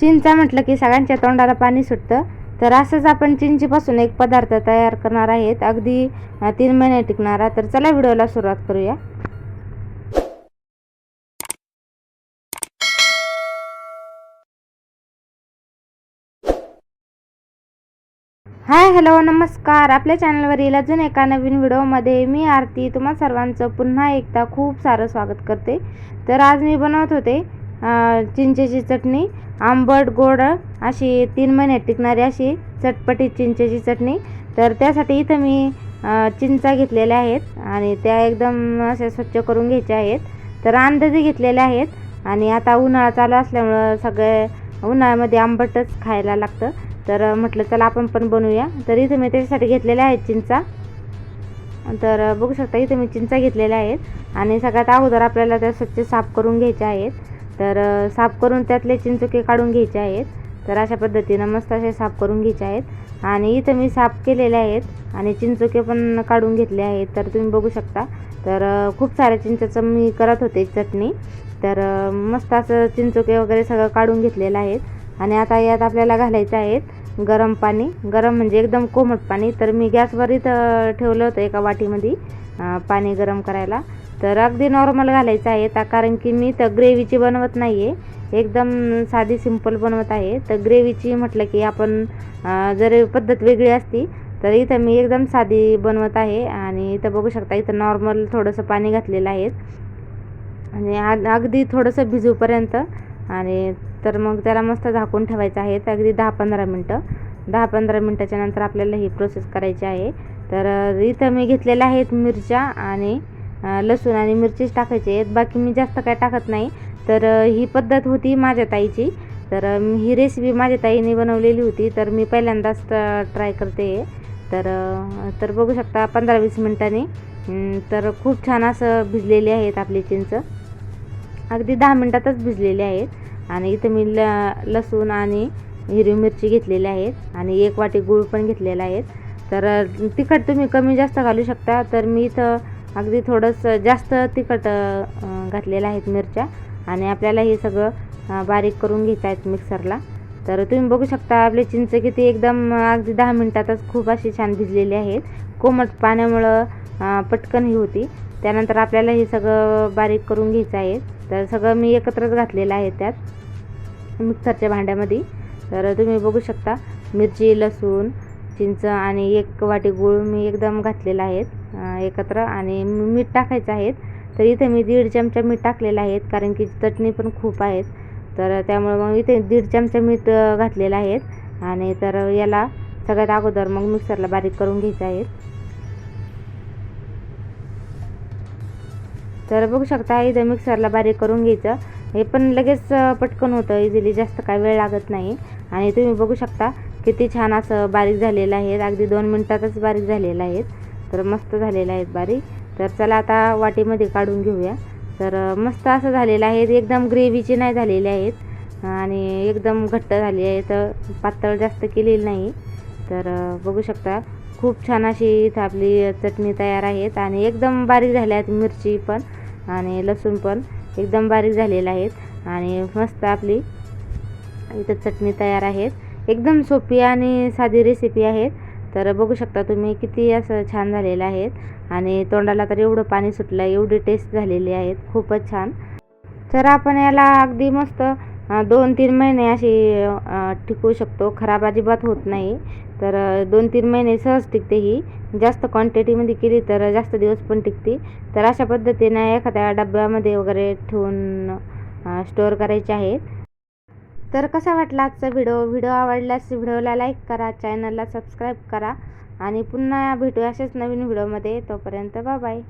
चिंचा म्हटलं की सगळ्यांच्या तोंडाला पाणी सुटतं. तर असंच आपण चिंचीपासून एक पदार्थ तयार करणार आहेत. अगदी तीन महिने टिकणारा तर चला व्हिडिओला सुरुवात करूया. हाय हॅलो नमस्कार. आपल्या चॅनलवरील अजून एका नवीन व्हिडिओमध्ये मी आरती. तुम्हा सर्वांचं पुन्हा एकदा खूप सारं स्वागत करते. तर आज मी बनवत होते चिंचेची चटणी आंबट गोड अशी तीन महिने टिकणारी अशी चटपटीत चिंचेची चटणी. तर त्यासाठी इथं मी चिंचा घेतलेल्या आहेत आणि त्या एकदम अशा स्वच्छ करून घ्यायच्या आहेत. तर अंदाजे घेतलेल्या आहेत आणि आता उन्हाळा चालू असल्यामुळं सगळे उन्हाळ्यामध्ये आंबटच खायला लागतं. तर म्हटलं चला आपण पण बनवूया. तर इथं मी त्याच्यासाठी घेतलेल्या आहेत चिंचा. तर बघू शकता इथे मी चिंचा घेतलेल्या आहेत आणि सगळ्यात अगोदर आपल्याला त्या स्वच्छ साफ करून घ्यायच्या आहेत. तर साफ करून त्यातले चिंचुके काढून घ्यायचे आहेत. तर अशा पद्धतीनं मस्त असे साफ करून घ्यायचे आहेत. आणि इथं मी साफ केलेले आहेत आणि चिंचुके पण काढून घेतले आहेत. तर तुम्ही बघू शकता. तर खूप साऱ्या चिंचाचं मी करत होते चटणी. तर मस्त असं चिंचुके वगैरे सगळं काढून घेतलेलं आहेत. आणि आता यात आपल्याला घालायचं आहेत गरम पाणी. गरम म्हणजे एकदम कोमट पाणी. तर मी गॅसवर इथं ठेवलं होतं एका वाटीमध्ये पाणी गरम करायला. तर अगदी नॉर्मल घालायचं आहे. ता कारण की मी तर ग्रेव्हीची बनवत नाही आहे एकदम साधी सिंपल बनवत आहे. तर ग्रेव्हीची म्हटलं की आपण जर पद्धत वेगळी असती तर इथं मी एकदम साधी बनवत आहे. आणि इथं बघू शकता इथं नॉर्मल थोडंसं पाणी घातलेलं आहे. आणि आ- अगदी थोडंसं भिजूपर्यंत आणि तर मग त्याला मस्त झाकून ठेवायचं आहे. तर अगदी दहा पंधरा मिनटं. दहा पंधरा मिनटाच्या नंतर आपल्याला ही प्रोसेस करायची आहे. तर इथं मी घेतलेल्या आहेत मिरच्या आणि लसूण आणि मिरचीच टाकायची आहेत. बाकी मी जास्त काय टाकत नाही. तर ही पद्धत होती माझ्या ताईची. तर ही रेसिपी माझ्या ताईने बनवलेली होती. तर मी पहिल्यांदाच ट्राय करते. तर तर बघू शकता पंधरा वीस मिनटांनी. तर खूप छान असं भिजलेली आहेत आपली चिंच. अगदी दहा मिनटातच भिजलेले आहेत. आणि इथं मी ल लसूण आणि हिरवी मिरची घेतलेली आहेत. आणि एक वाटी गूळ पण घेतलेला आहे. तर तिखट तुम्ही कमी जास्त घालू शकता. तर मी इथं अगदी थोडंसं जास्त तिखट घातलेलं आहेत मिरच्या. आणि आपल्याला हे सगळं बारीक करून घ्यायचं आहेत मिक्सरला. तर तुम्ही बघू शकता आपले चिंच किती एकदम अगदी दहा मिनटातच खूप अशी छान भिजलेली आहेत. कोमट पाण्यामुळं पटकन ही होती. त्यानंतर आपल्याला हे सगळं बारीक करून घ्यायचं आहे. तर सगळं मी एकत्रच घातलेलं आहे त्यात मिक्सरच्या भांड्यामध्ये. तर तुम्ही बघू शकता मिरची लसूण चिंच आणि एक वाटी गूळ मी एकदम घातलेला आहेत एकत्र आणि मीठ टाकायचं आहे तर इथे मी दीड चमचा मीठ टाकलेलं आहेत कारण की चटणी पण खूप आहेत. तर त्यामुळे मग इथे दीड चमचा मीठ घातलेलं आहे. आणि तर याला सगळ्यात अगोदर मग मिक्सरला बारीक करून घ्यायचं आहे. तर बघू शकता इथं मिक्सरला बारीक करून घ्यायचं. हे पण लगेच पटकन होतं. इझिली जास्त काय वेळ लागत नाही. आणि तुम्ही बघू शकता किती छान असं बारीक झालेलं आहे. अगदी दोन मिनटातच बारीक झालेलं आहे. तर मस्त झालेलं आहेत बारीक. तर चला आता वाटीमध्ये काढून घेऊया. तर मस्त असं झालेलं आहे. एकदम ग्रेव्हीचे नाही झालेले आहेत. आणि एकदम घट्ट झाली आहे. तर पातळ जास्त केलेली नाही. तर बघू शकता खूप छान अशी इथं आपली चटणी तयार आहेत. आणि एकदम बारीक झाल्या आहेत मिरची पण आणि लसूण पण. एकदम बारीक झालेलं आहेत. आणि मस्त आपली इथं चटणी तयार आहेत. एकदम सोपी आणि साधी रेसिपी आहेत. तर बघू शकता तुम्ही किती असं छान झालेलं आहेत. आणि तोंडाला तर एवढं पाणी सुटलं एवढी टेस्ट झालेली आहेत. खूपच छान. तर आपण याला अगदी मस्त दोन तीन महिने अशी टिकू टिकवू शकतो. खराब अजिबात होत नाही. तर दोन तीन महिने सहज टिकते ही. जास्त क्वांटिटीमध्ये केली तर जास्त दिवस पण टिकते. तर अशा पद्धतीने एखाद्या डब्यामध्ये वगैरे ठेवून स्टोअर करायचे आहेत. तर कसा वाटला आजचा व्हिडिओ? व्हिडिओ आवडल्यास व्हिडिओला लाईक करा चॅनलला सबस्क्राईब करा आणि पुन्हा भेटू अशाच नवीन व्हिडिओमध्ये. तोपर्यंत बाय बाय.